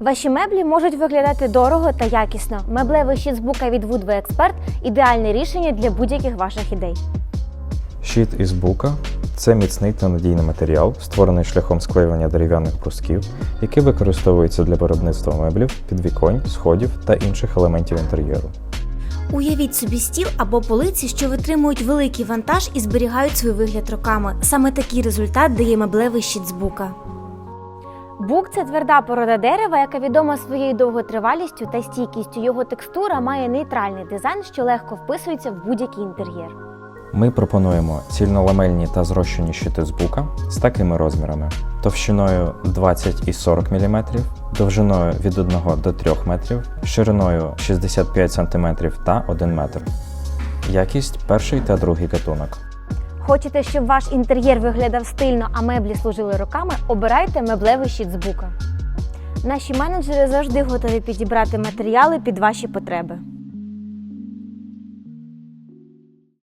Ваші меблі можуть виглядати дорого та якісно. Меблевий щит з бука від Woodway Expert – ідеальне рішення для будь-яких ваших ідей. Щит із бука це міцний та надійний матеріал, створений шляхом склеювання дерев'яних брусків, який використовується для виробництва меблів, підвіконь, сходів та інших елементів інтер'єру. Уявіть собі стіл або полиці, що витримують великий вантаж і зберігають свій вигляд роками. Саме такий результат дає меблевий щит з бука. Бук це тверда порода дерева, яка відома своєю довготривалістю та стійкістю. Його текстура має нейтральний дизайн, що легко вписується в будь-який інтер'єр. Ми пропонуємо цільноламельні та зрощені щити з бука з такими розмірами: товщиною 20 і 40 мм, довжиною від 1 до 3 метрів, шириною 65 см та 1 метр. Якість перший та другий гатунок. Хочете, щоб ваш інтер'єр виглядав стильно, а меблі служили роками? Обирайте меблевий щит з бука. Наші менеджери завжди готові підібрати матеріали під ваші потреби.